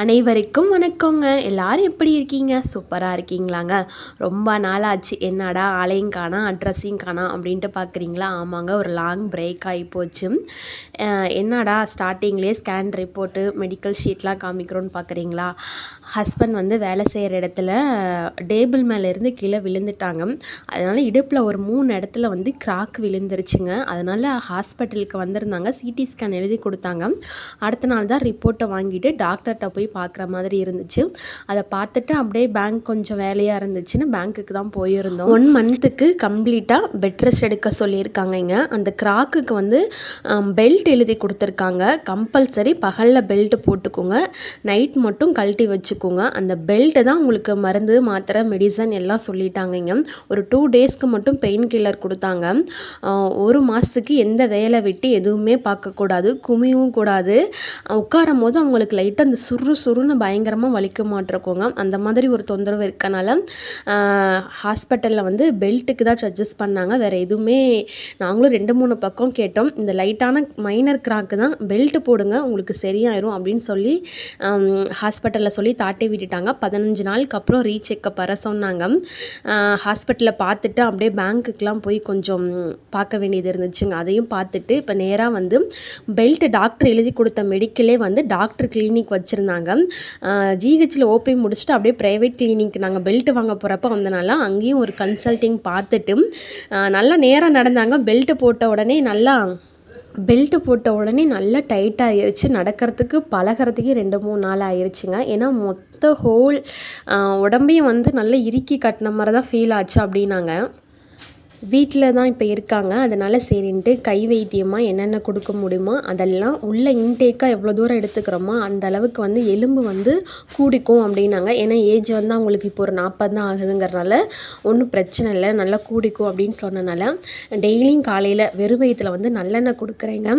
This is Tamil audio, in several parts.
அனைவருக்கும் வணக்கங்க. எல்லாரும் எப்படி இருக்கீங்க? சூப்பராக இருக்கீங்களாங்க. ரொம்ப நாளாச்சு. என்னடா ஆளையும் காணா அட்ரஸையும் காணா அப்படின்ட்டு பார்க்குறீங்களா ஆமாங்க ஒரு லாங் பிரேக் ஆகி போச்சு. என்னடா ஸ்டார்டிங்லேயே ஸ்கேன் ரிப்போர்ட்டு மெடிக்கல் ஷீட்லாம் காமிக்கிறோன்னு பார்க்குறீங்களா ஹஸ்பண்ட் வந்து வேலை செய்கிற இடத்துல டேபிள் மேலேருந்து கீழே விழுந்துட்டாங்க. அதனால் இடுப்பில் ஒரு மூணு இடத்துல வந்து கிராக் விழுந்துருச்சுங்க. அதனால் ஹாஸ்பிட்டலுக்கு வந்திருந்தாங்க. சிடி ஸ்கேன் எழுதி கொடுத்தாங்க. அடுத்த நாள் தான் ரிப்போர்ட்டை வாங்கிட்டு டாக்டர்கிட்ட போய் பார்க்குற மாதிரி இருந்துச்சு. அதை பார்த்துட்டு அப்படியே பேங்க் கொஞ்சம் வேலையாக இருந்துச்சுன்னு பேங்க்குக்கு தான் போயிருந்தோம். ஒன் மந்த்துக்கு கம்ப்ளீட்டாக பெட் ரெஸ்ட் எடுக்க சொல்லியிருக்காங்கங்க அந்த கிராக்குக்கு வந்து பெல்ட் எழுதி கொடுத்துருக்காங்க. கம்பல்சரி பகலில் பெல்ட் போட்டுக்கோங்க. நைட் மட்டும் கழட்டி வச்சுக்கோங்க. அந்த பெல்ட்டு தான் உங்களுக்கு மருந்து மாத்திரை மெடிசன் எல்லாம் சொல்லிட்டாங்கங்க ஒரு டூ டேஸ்க்கு மட்டும் பெயின் கில்லர் கொடுத்தாங்க ஒரு மாதத்துக்கு எந்த வேலை விட்டு எதுவுமே பார்க்கக்கூடாது. குமியவும் கூடாது. உட்காரும் போது அவங்களுக்கு லைட்டாக அந்த சுரு சுருன்னு பயங்கரமாக வலிக்க மாட்டிருக்கோங்க. அந்த மாதிரி ஒரு தொந்தரவு இருக்கனால ஹாஸ்பிட்டலில் வந்து பெல்ட்டுக்கு தான் சஜஸ்ட் பண்ணாங்க. வேறு எதுவுமே நாங்களும் ரெண்டு மூணு பக்கம் கேட்டோம். இந்த லைட்டான மைனர் கிராக்கு தான் பெல்ட் போடுங்க உங்களுக்கு சரியாயிரும் அப்படின்னு சொல்லி ஹாஸ்பிட்டலில் சொல்லி தாட்டி விட்டுட்டாங்க. பதினஞ்சு நாளுக்கு அப்புறம் ரீசெக்கப் வர சொன்னாங்க. ஹாஸ்பிட்டலில் பார்த்துட்டு அப்படியே பேங்க்குக்கெலாம் போய் கொஞ்சம் பார்க்க வேண்டியது இருந்துச்சுங்க. அதையும் பார்த்துட்டு இப்போ நேராக வந்து பெல்ட் டாக்டர் எழுதி கொடுத்த மெடிக்கலே வந்து டாக்டர் கிளினிக் வச்சுருந்தாங்க. ஜிஹெச்சில் ஓபி முடிச்சுட்டு அப்படியே ப்ரைவேட் கிளினிக் நாங்கள் பெல்ட் வாங்க போகிறப்ப வந்தனால அங்கேயும் ஒரு கன்சல்ட்டிங் பார்த்துட்டு நல்லா நேராக நடந்தாங்க. பெல்ட் போட்ட உடனே நல்லா பெல்ட்டு போட்ட உடனே நல்லா டைட் ஆயிருச்சு. நடக்கிறதுக்கு பழகிறதுக்கே ரெண்டு மூணு நாள் ஆயிருச்சுங்க. ஏன்னா மொத்த ஹோல் உடம்பையும் வந்து நல்லா இறுக்கி கட்டின மாதிரி தான் ஃபீல் ஆச்சு அப்படின்னாங்க. வீட்டில் தான் இப்போ இருக்காங்க. அதனால் சரின்ட்டு கை வைத்தியமாக என்னென்ன கொடுக்க முடியுமோ அதெல்லாம் உள்ள இன்டேக்காக எவ்வளோ தூரம் எடுத்துக்கிறோமோ அந்த அளவுக்கு வந்து எலும்பு வந்து கூடிக்கும் அப்படின்னாங்க. ஏன்னா ஏஜ் வந்து அவங்களுக்கு இப்போ ஒரு நாற்பது தான் ஆகுதுங்கிறனால ஒன்றும் பிரச்சனை இல்லை. நல்லா கூடிக்கும் அப்படின்னு சொன்னனால டெய்லியும் காலையில் வெறும் வயித்துல வந்து நல்லெண்ணெய் கொடுக்குறேங்க.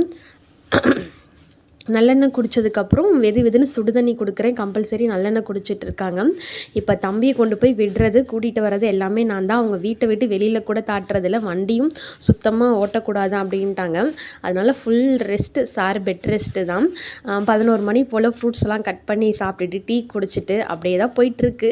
நல்லெண்ணெய் குடித்ததுக்கப்புறம் வெது வெதுன்னு சுடுதண்ணி கொடுக்குறேன். கம்பல்சரி நல்லெண்ணெய் குடிச்சிட்டு இருக்காங்க இப்போ தம்பியை கொண்டு போய் விடுறது கூட்டிகிட்டு வர்றது எல்லாமே நான் தான். அவங்க வீட்டை விட்டு வெளியில் கூட தாட்டுறதில்ல. வண்டியும் சுத்தமாக ஓட்டக்கூடாது அப்படின்ட்டாங்க. அதனால் full rest sir bed rest தான். பதினோரு மணி போல் ஃப்ரூட்ஸ் எல்லாம் கட் பண்ணி சாப்பிட்டுட்டு டீ குடிச்சிட்டு அப்படியே தான் போயிட்டுருக்கு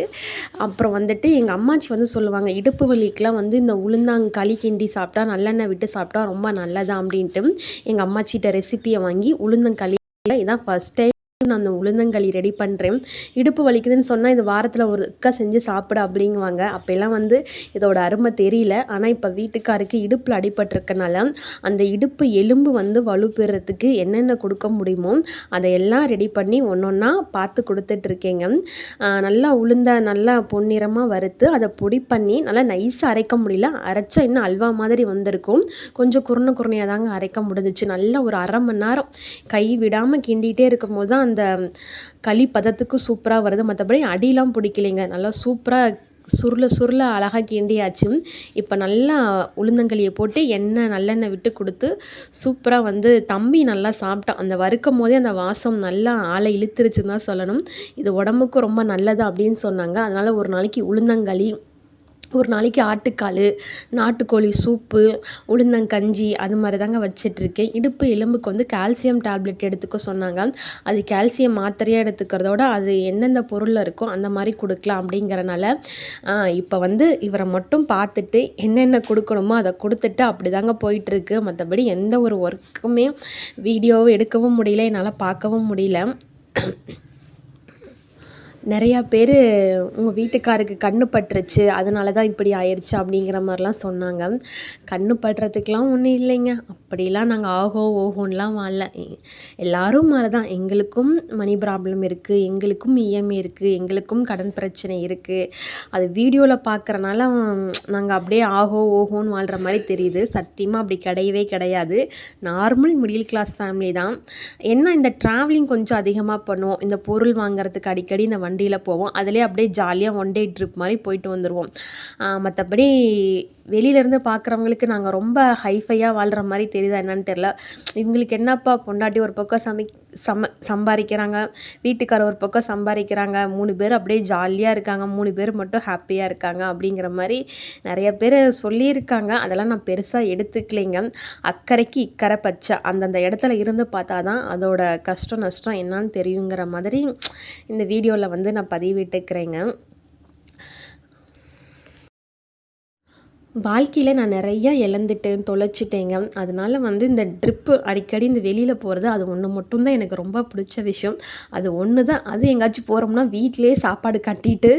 அப்புறம் வந்துட்டு எங்கள் அம்மாச்சி வந்து சொல்லுவாங்க இடுப்பு வலிக்கெலாம் வந்து இந்த உளுந்தாங்களி கிண்டி சாப்பிட்டா நல்லெண்ணெய் விட்டு சாப்பிட்டா ரொம்ப நல்லதா அப்படின்ட்டு. எங்கள் அம்மாச்சிட்ட ரெசிப்பியை வாங்கி உளுந்தங்களி இதான் ஃபஸ்ட் டைம் நான் அந்த உளுந்தங்களி ரெடி பண்ணுறேன் இடுப்பு வலிக்குதுன்னு சொன்னால் இது வாரத்தில் ஒரு அக்கா செஞ்சு சாப்பிட அப்படிங்குவாங்க. அப்போல்லாம் வந்து இதோட அருமை தெரியல. ஆனால் இப்போ வீட்டுக்காருக்கு இடுப்பில் அடிபட்டிருக்கனால அந்த இடுப்பு எலும்பு வந்து வலுப்பெறத்துக்கு என்னென்ன கொடுக்க முடியுமோ அதையெல்லாம் ரெடி பண்ணி ஒன்று ஒன்றா பார்த்து கொடுத்துட்ருக்கேங்க. நல்லா உளுந்த நல்லா பொன்னிறமாக வறுத்து அதை பொடி பண்ணி நல்லா நைஸாக அரைக்க முடியல. அரைச்சா இன்னும் அல்வா மாதிரி வந்திருக்கும். கொஞ்சம் குறுன குறுனையாக தாங்க அரைக்க முடிஞ்சிச்சு. நல்லா ஒரு அரை மணி நேரம் கை விடாமல் கிண்டிகிட்டே இருக்கும் போது தான் அந்த களி பதத்துக்கும் சூப்பராக வருது. மற்றபடி அடியெலாம் பிடிக்கலைங்க. நல்லா சூப்பராக சுருள சுருள அழகாக கிண்டியாச்சு. இப்போ நல்லா உளுந்தங்களியை போட்டு எண்ணெய் நல்லெண்ணெய் விட்டு கொடுத்து சூப்பராக வந்து தம்பி நல்லா சாப்பிட்டான். அந்த வறுக்கும் போதே அந்த வாசம் நல்லா ஆளை இழுத்துருச்சுன்னு தான் சொல்லணும். இது உடம்புக்கும் ரொம்ப நல்லது அப்படின்னு சொன்னாங்க. அதனால் ஒரு நாளைக்கு உளுந்தங்களி ஒரு நாளைக்கு ஆட்டுக்கால் நாட்டுக்கோழி சூப்பு உளுந்தங்கஞ்சி அது மாதிரி தாங்க வச்சிட்ருக்கேன். இடுப்பு எலும்புக்கு வந்து கால்சியம் டேப்லெட் எடுத்துக்க சொன்னாங்க. அது கால்சியம் மாத்திரையாக எடுத்துக்கிறதோட அது எந்தெந்த பொருளில் இருக்கோ அந்த மாதிரி கொடுக்கலாம் அப்படிங்கிறனால இப்போ வந்து இவரை மட்டும் பார்த்துட்டு என்னென்ன கொடுக்கணுமோ அதை கொடுத்துட்டு அப்படி தாங்க போயிட்டுருக்கு மற்றபடி எந்த ஒரு ஒர்க்குமே வீடியோவும் எடுக்கவும் முடியல என்னால் பார்க்கவும் முடியல. நிறையா பேர் உங்கள் வீட்டுக்காருக்கு கண்ணு பட்டுருச்சு அதனால தான் இப்படி ஆயிடுச்சு அப்படிங்கிற மாதிரிலாம் சொன்னாங்க. கண்ணு படுறதுக்கெலாம் ஒன்றும் இல்லைங்க. அப்படிலாம் நாங்கள் ஆகோ ஓஹோன்லாம் வாழல. எல்லோரும் எல்லாரும் மாதிரி தான் எங்களுக்கும் மணி ப்ராப்ளம் இருக்குது எங்களுக்கும் இஎம்ஐ இருக்குது எங்களுக்கும் கடன் பிரச்சனை இருக்குது அது வீடியோவில் பார்க்குறனால நாங்கள் அப்படியே ஆகோ ஓஹோன்னு வாழ்கிற மாதிரி தெரியுது. சத்தியமாக அப்படி கிடையவே கிடையாது. நார்மல் மிடில் கிளாஸ் ஃபேமிலி தான். என்ன இந்த ட்ராவலிங் கொஞ்சம் அதிகமாக பண்ணுவோம். இந்த பொருள் வாங்குறதுக்கு அடிக்கடி இந்த வண்டியில் போவோம். அதிலே அப்படியே ஜாலியாக ஒன் டே ட்ரிப் மாதிரி போயிட்டு வந்துடுவோம் மற்றபடி வெளியிலேருந்து பார்க்குறவங்களுக்கு நாங்கள் ரொம்ப ஹைஃபையாக வாழ்கிற மாதிரி தெரியுதா என்னன்னு தெரில இவங்களுக்கு என்னப்பா பொண்டாட்டி ஒரு பக்கம் சமை சம சம்பாதிக்கிறாங்க வீட்டுக்காரர் ஒரு பக்கம் சம்பாதிக்கிறாங்க மூணு பேர் அப்படியே ஜாலியாக இருக்காங்க மூணு பேர் மட்டும் ஹாப்பியாக இருக்காங்க அப்படிங்கிற மாதிரி நிறைய பேர் சொல்லியிருக்காங்க. அதெல்லாம் நான் பெருசாக எடுத்துக்கலைங்க. அக்கறைக்கு இக்கரை பச்சை. அந்தந்த இடத்துல இருந்து பார்த்தா தான் அதோட கஷ்டம் நஷ்டம் என்னன்னு தெரியுங்கிற மாதிரி இந்த வீடியோவில் வந்து நான் பதிவிட்டுக்கிறேங்க. வாழ்க்கையில் நான் நிறையா இழந்துட்டேன் தொலைச்சிட்டேங்க. அதனால வந்து இந்த ட்ரிப்பு அடிக்கடி இந்த வெளியில் போகிறது அது ஒன்று மட்டும்தான் எனக்கு ரொம்ப பிடிச்ச விஷயம். அது ஒன்று தான் அது எங்கேயாச்சும் போகிறோம்னா வீட்டிலேயே சாப்பாடு கட்டிட்டு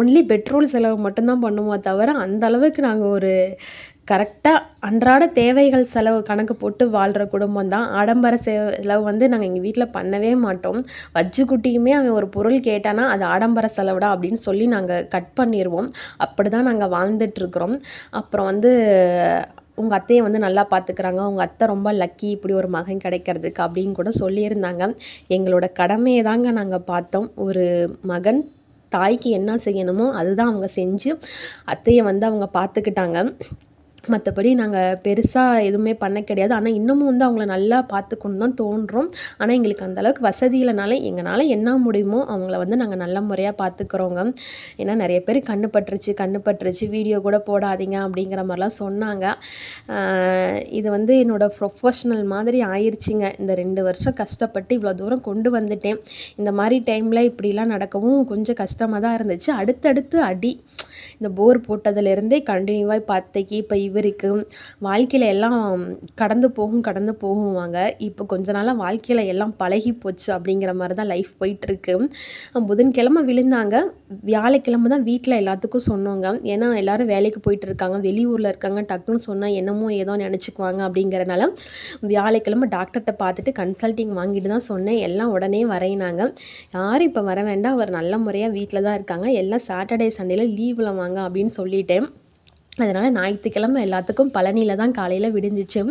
ஒன்லி பெட்ரோல் செலவு மட்டும்தான் பண்ணுவோம் தவிர அந்த அளவுக்கு நாங்கள் ஒரு கரெக்டாக அன்றாட தேவைகள் செலவு கணக்கு போட்டு வாழ்கிற குடும்பம் தான். ஆடம்பர செலவு வந்து நாங்கள் எங்கள் வீட்டில் பண்ணவே மாட்டோம். வச்சு குட்டியுமே அவன் ஒரு பொருள் கேட்டானா அது ஆடம்பர செலவுடா அப்படின்னு சொல்லி நாங்கள் கட் பண்ணிடுவோம் அப்படி தான் நாங்கள் வாழ்ந்துட்டுருக்குறோம். அப்புறம் வந்து உங்கள் அத்தையை வந்து நல்லா பார்த்துக்கிறாங்க உங்கள் அத்தை ரொம்ப லக்கி இப்படி ஒரு மகன் கிடைக்கிறதுக்கு அப்படின்னு கூட சொல்லியிருந்தாங்க. எங்களோட கடமையை தாங்க நாங்கள் பார்த்தோம். ஒரு மகன் தாய்க்கு என்ன செய்யணுமோ அதுதான் அவங்க செஞ்சு அத்தையை வந்து அவங்க பார்த்துக்கிட்டாங்க மற்றபடி நாங்கள் பெருசாக எதுவுமே பண்ண கிடையாது. ஆனால் இன்னமும் வந்து அவங்கள நல்லா பார்த்துக்கணுன்னு தான் தோன்றோம். ஆனால் எங்களுக்கு அந்தளவுக்கு வசதி இல்லைனால எங்களால் என்ன முடியுமோ அவங்கள வந்து நாங்கள் நல்ல முறையாக பார்த்துக்குறோங்க. ஏன்னா நிறைய பேர் கண்ணு பட்டுருச்சு கண்ணு பட்டுருச்சு வீடியோ கூட போடாதீங்க அப்படிங்கிற மாதிரிலாம் சொன்னாங்க. இது வந்து என்னோடய ப்ரொஃபஷ்னல் மாதிரி ஆயிடுச்சிங்க இந்த ரெண்டு வருஷம் கஷ்டப்பட்டு இவ்வளோ தூரம் கொண்டு வந்துட்டேன். இந்த மாதிரி டைமில் இப்படிலாம் நடக்கவும் கொஞ்சம் கஷ்டமாக தான் இருந்துச்சு. அடுத்தடுத்து அடி இந்த போர் போட்டதுலேருந்தே கண்டினியூவாக பார்த்தைக்கு இப்போ இவருக்கு வாழ்க்கையில் எல்லாம் கடந்து போகும் கடந்து போகுவாங்க. இப்போ கொஞ்ச நாளாக வாழ்க்கையில் எல்லாம் பழகி போச்சு அப்படிங்கிற மாதிரி தான் லைஃப் போயிட்டுருக்கு. புதன்கிழமை விழுந்தாங்க. வியாழக்கிழமை தான் வீட்டில் எல்லாத்துக்கும் சொன்னோங்க. ஏன்னா எல்லோரும் வேலைக்கு போயிட்டு இருக்காங்க வெளியூரில் இருக்காங்க. டக்குன்னு சொன்னால் என்னமோ ஏதோ நினச்சிக்குவாங்க அப்படிங்கிறனால வியாழக்கிழமை டாக்டர்கிட்ட பார்த்துட்டு கன்சல்ட்டிங் வாங்கிட்டு தான் சொன்னேன். எல்லாம் உடனே வரையினாங்க. யாரும் இப்போ வர வேண்டாம். அவர் நல்ல முறையாக வீட்டில் தான் இருக்காங்க. எல்லாம் சாட்டர்டே சண்டேல லீவில் வாங்க அப்படின்னு சொல்லிட்டேன். அதனால் ஞாயிற்றுக்கிழமை எல்லாத்துக்கும் பழனியில் தான் காலையில் விடிஞ்சிச்சு.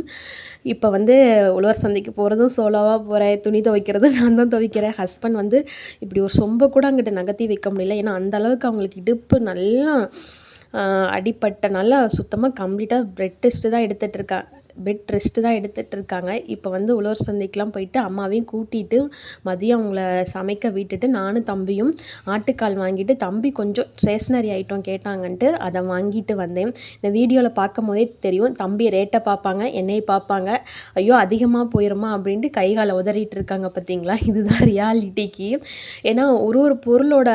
இப்போ வந்து உழவர் சந்தைக்கு போகிறதும் சோலோவாக போகிறேன் துணி துவைக்கிறதும் நான் தான் துவைக்கிறேன். ஹஸ்பண்ட் வந்து இப்படி ஒரு சொம்பை கூட அங்கிட்ட நகர்த்தி வைக்க முடியல. ஏன்னா அந்தளவுக்கு அவங்களுக்கு இடுப்பு நல்லா அடிப்பட்ட நல்லா சுத்தமாக கம்ப்ளீட்டாக பிரெட் டெஸ்ட்டு தான் எடுத்துகிட்ருக்கேன் பெட் ரெஸ்ட்டு தான் எடுத்துகிட்டு இருக்காங்க. இப்போ வந்து உழவர் சந்தைக்கெலாம் போயிட்டு அம்மாவையும் கூட்டிகிட்டு மதியம் அவங்கள சமைக்க விட்டுட்டு நானும் தம்பியும் ஆட்டுக்கால் வாங்கிட்டு தம்பி கொஞ்சம் ஸ்டேஷ்னரி ஐட்டம் கேட்டாங்கன்ட்டு அதை வாங்கிட்டு வந்தேன். இந்த வீடியோவில் பார்க்கும் போதே தெரியும் தம்பி ரேட்டை பார்ப்பாங்க என்னையை பார்ப்பாங்க. ஐயோ அதிகமாக போயிடுமா அப்படின்ட்டு கைகாலை உதறிட்டு இருக்காங்க பார்த்தீங்களா இதுதான் ரியாலிட்டிக்கு ஏன்னா ஒரு ஒரு பொருளோட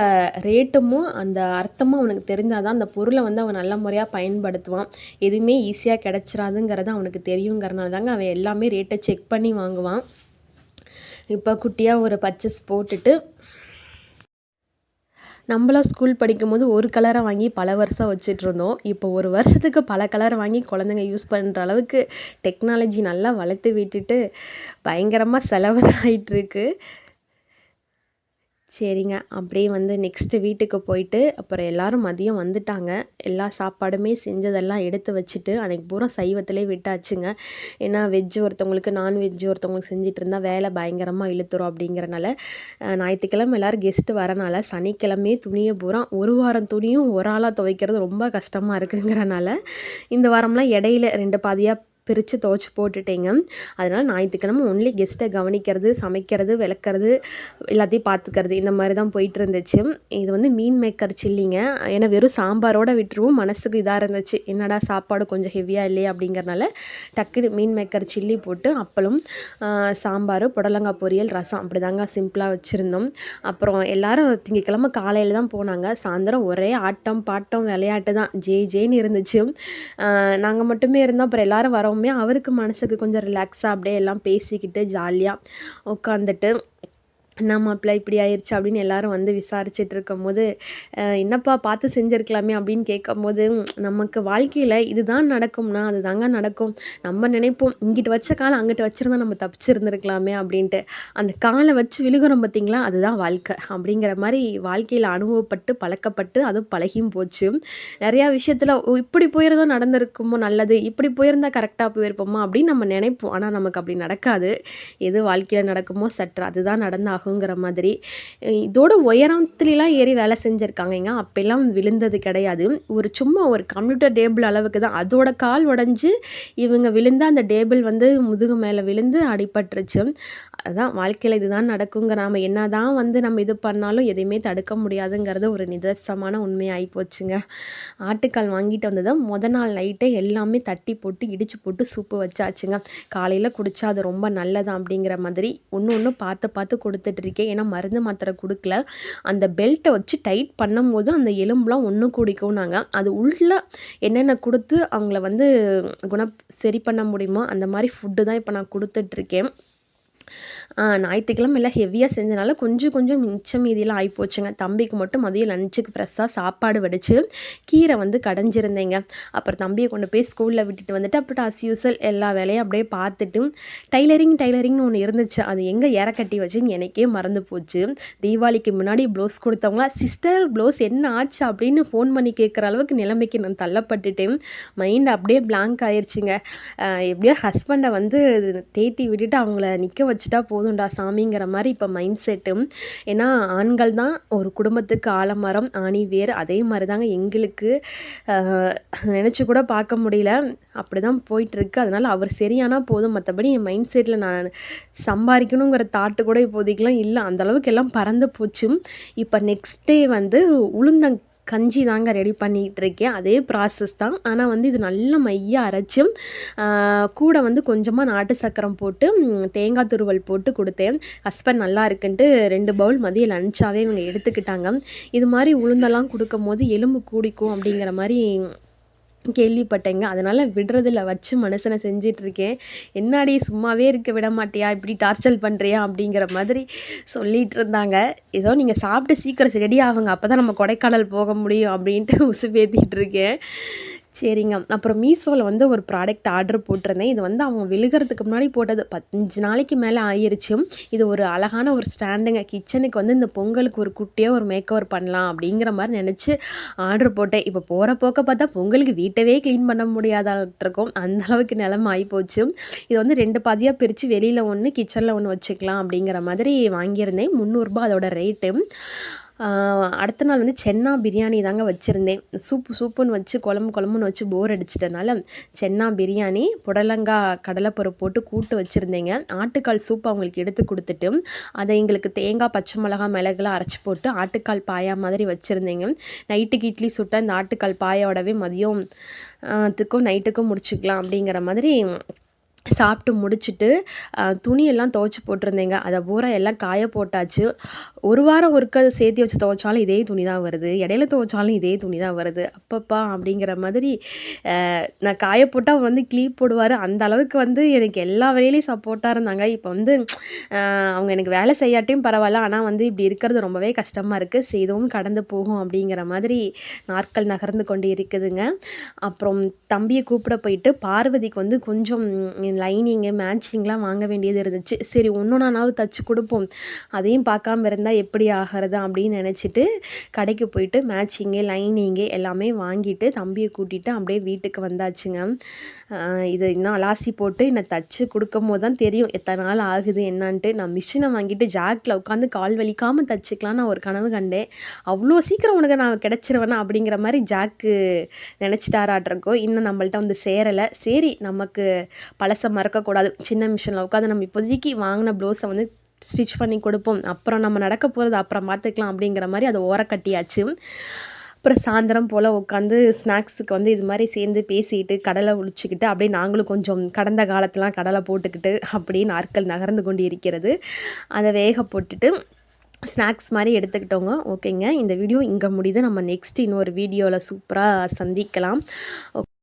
ரேட்டுமும் அந்த அர்த்தமும் அவனுக்கு தெரிஞ்சால் தான் அந்த பொருளை வந்து அவன் நல்ல முறையாக பயன்படுத்துவான். எதுவுமே ஈஸியாக கிடச்சிராதுங்கிறது அவனுக்கு தெரியுங்கிறனால தாங்க அவன் எல்லாமே ரேட்டை செக் பண்ணி வாங்குவான். இப்போ குட்டியாக ஒரு பர்ச்சேஸ் போட்டுட்டு நம்மளாம் ஸ்கூல் படிக்கும்போது ஒரு கலரை வாங்கி பல வருஷம் வச்சிட்ருந்தோம் இப்போ ஒரு வருஷத்துக்கு பல கலர் வாங்கி குழந்தைங்க யூஸ் பண்ணுற அளவுக்கு டெக்னாலஜி நல்லா வளர்த்து விட்டுட்டு பயங்கரமாக செலவு ஆகிட்டுருக்கு சரிங்க. அப்படியே வந்து நெக்ஸ்ட்டு வீட்டுக்கு போயிட்டு அப்புறம் எல்லோரும் மதியம் வந்துட்டாங்க. எல்லா சாப்பாடுமே செஞ்சதெல்லாம் எடுத்து வச்சுட்டு அன்றைக்கி பூரா சைவத்திலே விட்டாச்சுங்க. ஏன்னா வெஜ்ஜு ஒருத்தவங்களுக்கு நான்வெஜ்ஜு ஒருத்தவங்களுக்கு செஞ்சுட்டு இருந்தால் வேலை பயங்கரமாக இழுத்துரும் அப்படிங்கிறனால ஞாயிற்றுக்கிழமை எல்லோரும் கெஸ்ட்டு வரனால சனிக்கிழமையே துணியை பூரா ஒரு வாரம் துணியும் ஒரு ஆளாக துவைக்கிறது ரொம்ப கஷ்டமாக இருக்குங்கிறனால இந்த வாரம்லாம் இடையில ரெண்டு பாதியாக பிரித்து துவச்சி போட்டுட்டேங்க. அதனால் ஞாயிற்றுக்கிழமை ஒன்லி கெஸ்ட்டை கவனிக்கிறது சமைக்கிறது விளக்குறது எல்லாத்தையும் பார்த்துக்கிறது இந்த மாதிரி தான் போயிட்டு இருந்துச்சு இது வந்து மீன் மேக்கர் சில்லிங்க. ஏன்னா வெறும் சாம்பாரோடு விட்டுருவோம். மனசுக்கு இதாக இருந்துச்சு. என்னடா சாப்பாடு கொஞ்சம் ஹெவியாக இல்லையே அப்படிங்கிறனால டக்குனு மீன் மேக்கர் சில்லி போட்டு அப்பளம் சாம்பார் புடலங்காய் பொரியல் ரசம் அப்படி தாங்க சிம்பிளாக வச்சுருந்தோம். அப்புறம் எல்லோரும் திங்கக்கிழமை காலையில் தான் போனாங்க. சாயந்தரம் ஒரே ஆட்டம் பாட்டம் விளையாட்டு தான். ஜே ஜேன்னு இருந்துச்சு. நாங்கள் மட்டுமே இருந்தோம். அப்புறம் எல்லோரும் வரோம். எப்போவுமே அவருக்கு மனசுக்கு கொஞ்சம் ரிலாக்ஸாக அப்படியே எல்லாம் பேசிக்கிட்டு ஜாலியாக உட்காந்துட்டு நம்ம மாப்பிள்ள இப்படி ஆயிடுச்சு அப்படின்னு எல்லாரும் வந்து விசாரிச்சுட்டு இருக்கும்போது என்னப்பா பார்த்து செஞ்சுருக்கலாமே? அப்படின்னு கேட்கும்போது நமக்கு வாழ்க்கையில் இதுதான் நடக்கும்னா அது தாங்க நடக்கும். நம்ம நினைப்போம் இங்கிட்டு வச்ச காலம் அங்கிட்டு வச்சுருந்தா நம்ம தப்பிச்சிருந்துருக்கலாமே அப்படின்ட்டு. அந்த காலை வச்சு விழுகிறோம் பார்த்திங்களா? அதுதான் வாழ்க்கை. அப்படிங்கிற மாதிரி வாழ்க்கையில் அனுபவப்பட்டு பழக்கப்பட்டு அதுவும் பழகியும் போச்சு. நிறையா விஷயத்தில் இப்படி போயிருந்தால் நடந்திருக்குமோ நல்லது. இப்படி போயிருந்தால் கரெக்டாக போயிருப்போமா? அப்படின்னு நம்ம நினைப்போம். ஆனால் நமக்கு அப்படி நடக்காது. எது வாழ்க்கையில் நடக்குமோ சற்று அதுதான் நடந்தாகும் ஆகுங்கிற மாதிரி. இதோட உயரத்துலலாம் ஏறி வேலை செஞ்சுருக்காங்கங்க அப்போல்லாம் விழுந்தது கிடையாது. ஒரு சும்மா ஒரு கம்ப்யூட்டர் டேபிள் அளவுக்கு தான். அதோட கால் உடஞ்சி இவங்க விழுந்து அந்த டேபிள் வந்து முதுகு மேலே விழுந்து அடிபட்டுருச்சு. அதான் வாழ்க்கையில் இதுதான் நடக்குங்க. நாம் என்ன தான் வந்து நம்ம இது பண்ணாலும் எதையுமே தடுக்க முடியாதுங்கிறது ஒரு நிதர்சமான உண்மையாகி போச்சுங்க. ஆட்டுக்கால் வாங்கிட்டு வந்ததை முத நாள் நைட்டே எல்லாமே தட்டி போட்டு இடித்து போட்டு சூப்பு வச்சாச்சுங்க. காலையில் குடித்தா அது ரொம்ப நல்லதான் அப்படிங்கிற மாதிரி ஒன்று ஒன்று பார்த்து பார்த்து கொடுத்துட்ருக்கேன் ஏன்னா மருந்து மாத்திரை கொடுக்கல. அந்த பெல்ட்டை வச்சு டைட் பண்ணும்போது அந்த எலும்புலாம் ஒன்று கூடிக்கும் நாங்கள் அது உள்ள என்னென்ன கொடுத்து அவங்கள வந்து குண சரி பண்ண முடியுமோ அந்த மாதிரி ஃபுட்டு தான் இப்போ நான் கொடுத்துட்ருக்கேன். ஞாயிற்றுக்கிழமை எல்லாம் ஹெவியாக செஞ்சனால கொஞ்சம் கொஞ்சம் மிச்சம் மீதியெல்லாம் ஆகிப்போச்சுங்க தம்பிக்கு மட்டும் மதியம் லஞ்சுக்கு ஃப்ரெஷ்ஷாக சாப்பாடு வடித்து கீரை வந்து கடைஞ்சிருந்தேங்க. அப்புறம் தம்பியை கொண்டு போய் ஸ்கூலில் விட்டுட்டு வந்துட்டு அப்புறம் அஸ் எல்லா வேலையும் அப்படியே பார்த்துட்டு டைலரிங் டைலரிங்னு ஒன்று இருந்துச்சு. அது எங்கே இற கட்டி வச்சுன்னு எனக்கே மறந்து போச்சு. தீபாவளிக்கு முன்னாடி ப்ளவுஸ் கொடுத்தவங்களா சிஸ்டர் ப்ளவுஸ் என்ன ஆச்சு? அப்படின்னு ஃபோன் பண்ணி கேட்குற அளவுக்கு நிலைமைக்கு நான் தள்ளப்பட்டுட்டேன். மைண்ட் அப்படியே பிளாங்க் ஆயிடுச்சுங்க எப்படியோ ஹஸ்பண்டை வந்து தேத்தி விட்டுட்டு அவங்கள நிற்க வச்சு வச்சுட்டா போதும்டா சாமிங்கிற மாதிரி இப்போ மைண்ட் செட்டும் ஏன்னா ஆண்கள் தான் ஒரு குடும்பத்துக்கு ஆலமரம் ஆணி வேர் அதே மாதிரி தாங்க எங்களுக்கு நினச்சி கூட பார்க்க முடியல. அப்படி தான் போயிட்டுருக்கு. அதனால் அவர் சரியானா போதும். மற்றபடி என் மைண்ட் செட்டில் நான் சம்பாதிக்கணுங்கிற தாட்டு கூட இப்போதைக்கெலாம் இல்லை. அந்தளவுக்கு எல்லாம் பறந்து போச்சு. இப்போ நெக்ஸ்ட் டே வந்து உளுந்தங் கஞ்சி தாங்க ரெடி பண்ணிகிட்டு இருக்கேன் அதே ப்ராசஸ் தான். ஆனால் வந்து இது நல்ல மையாக அரைச்சி கூட வந்து கொஞ்சமாக நாட்டு சக்கரம் போட்டு தேங்காய் துருவல் போட்டு கொடுத்தேன். ஹஸ்பண்ட் நல்லா இருக்குன்ட்டு ரெண்டு பவுல் மதியம் லஞ்சாகவே இவங்க எடுத்துக்கிட்டாங்க. இது மாதிரி உளுந்தெல்லாம் கொடுக்கும் போது எலும்பு கூடிக்கும் அப்படிங்கிற மாதிரி கேள்விப்பட்டேங்க. அதனால் விடுறதில்ல. வச்சு மனுஷனை செஞ்சிட்ருக்கேன். என்னாடி சும்மாவே இருக்க விட மாட்டியா? இப்படி டார்ச்சல் பண்ணுறியா அப்படிங்கிற மாதிரி சொல்லிகிட்டு இருந்தாங்க ஏதோ நீங்கள் சாப்பிட்டு சீக்கிரம் ரெடி ஆகுங்க. அப்போ தான் நம்ம கொடைக்கானல் போக முடியும். அப்படின்ட்டு உசுப்பேற்றிட்டு இருக்கேன் சரிங்க. அப்புறம் மீஷோவில் வந்து ஒரு ப்ராடக்ட் ஆர்டர் போட்டிருந்தேன். இது வந்து அவங்க விழுகிறதுக்கு முன்னாடி போட்டது. பத்தஞ்சு நாளைக்கு மேலே ஆயிடுச்சு இது ஒரு அழகான ஒரு ஸ்டாண்டுங்க கிச்சனுக்கு வந்து இந்த பொங்கலுக்கு ஒரு குட்டியாக ஒரு மேக் ஓவர் பண்ணலாம் அப்படிங்கிற மாதிரி நினச்சி ஆர்டர் போட்டேன். இப்போ போகிற போக்க பார்த்தா பொங்கலுக்கு வீட்டவே க்ளீன் பண்ண முடியாதாட்டிருக்கும். அந்த அளவுக்கு நிலம ஆகிப்போச்சு இது வந்து ரெண்டு பாதியாக பிரித்து வெளியில் ஒன்று கிச்சனில் ஒன்று வச்சுக்கலாம் அப்படிங்கிற மாதிரி வாங்கியிருந்தேன். முந்நூறுரூபா அதோட ரேட்டு அடுத்த நாள் வந்து சென்னா பிரியாணி தாங்க வச்சுருந்தேன். சூப்பு சூப்புன்னு வச்சு குழம்பு குழம்புன்னு வச்சு போர் அடிச்சிட்டனால சென்னா பிரியாணி புடலங்காய் கடலைப்பருப்பு போட்டு கூட்டு வச்சுருந்தேங்க. ஆட்டுக்கால் சூப் அவங்களுக்கு எடுத்து கொடுத்துட்டு அதை எங்களுக்கு தேங்காய் பச்சை மிளகா மிளகுலாம் அரைச்சி போட்டு ஆட்டுக்கால் பாயா மாதிரி வச்சுருந்தேங்க. நைட்டுக்கு இட்லி சுட்டால் இந்த ஆட்டுக்கால் பாயோடவே மதியம் த்துக்கும் நைட்டுக்கும் முடிச்சுக்கலாம் அப்படிங்கிற மாதிரி சாப்பிட்டு முடிச்சுட்டு துணியெல்லாம் துவச்சி போட்டிருந்தேங்க. அதை பூரா எல்லாம் காய போட்டாச்சு. ஒரு வாரம் ஒருக்க சேர்த்து வச்சு துவைச்சாலும் இதே துணி தான் வருது. இடையில துவைச்சாலும் இதே துணி தான் வருது. அப்பப்பா அப்படிங்கிற மாதிரி நான் காய போட்டால் அவர் வந்து க்ளீப் போடுவார். அந்த அளவுக்கு வந்து எனக்கு எல்லா வேலையிலையும் சப்போர்ட்டாக இருந்தாங்க. இப்போ வந்து அவங்க எனக்கு வேலை செய்யாட்டையும் பரவாயில்ல. ஆனால் வந்து இப்படி இருக்கிறது ரொம்பவே கஷ்டமாக இருக்குது செய்தவும் கடந்து போகும் அப்படிங்கிற மாதிரி நாட்கள் நகர்ந்து கொண்டு இருக்குதுங்க. அப்புறம் தம்பியை கூப்பிட போயிட்டு பார்வதிக்கு வந்து கொஞ்சம் லைனிங்கு மேட்சிங்லாம் வாங்க வேண்டியது இருந்துச்சு. சரி ஒன்று தச்சு கொடுப்போம். அதையும் பார்க்காம இருந்தால் எப்படி ஆகிறது அப்படின்னு நினச்சிட்டு கடைக்கு போயிட்டு மேட்சிங்கு லைனிங்கு எல்லாமே வாங்கிட்டு தம்பியை கூட்டிகிட்டு அப்படியே வீட்டுக்கு வந்தாச்சுங்க. இதை இன்னும் அலாசி போட்டு என்னை தச்சு கொடுக்கும் போது தான் தெரியும் எத்தனை நாள் ஆகுது என்னான்ட்டு. நான் மிஷினை வாங்கிட்டு ஜாக்கில் உட்காந்து கால் வலிக்காமல் தச்சுக்கலாம் நான் ஒரு கனவு கண்டேன். அவ்வளோ சீக்கிரம் உனக்கு நான் கிடச்சிருவேனா அப்படிங்கிற மாதிரி ஜாக்கு நினச்சிட்டாராட்ருக்கோ இன்னும் நம்மள்ட்ட வந்து சேரலை. சரி நமக்கு பழசை மறக்கக்கூடாது. சின்ன மிஷினில் உட்காந்து நம்ம இப்போதைக்கு வாங்கின ப்ளவுஸை வந்து ஸ்டிச் பண்ணி கொடுப்போம். அப்புறம் நம்ம நடக்க போகிறது அப்புறம் பார்த்துக்கலாம் அப்படிங்கிற மாதிரி அதை ஓரக்கட்டியாச்சு. அப்புறம் சாயந்தரம் போல் உட்காந்து ஸ்நாக்ஸுக்கு வந்து இது மாதிரி சேர்ந்து பேசிக்கிட்டு கடலை ஒழிச்சிக்கிட்டு அப்படியே நாங்களும் கொஞ்சம் கடந்த காலத்துலாம் கடலை போட்டுக்கிட்டு அப்படியே நாட்கள் நகர்ந்து கொண்டு இருக்கிறது அதை வேக போட்டுட்டு ஸ்நாக்ஸ் மாதிரி எடுத்துக்கிட்டோங்க. ஓகேங்க. இந்த வீடியோ இங்கே முடியுது. நம்ம நெக்ஸ்ட் இன்னொரு வீடியோவில் சூப்பராக சந்திக்கலாம். ஓகே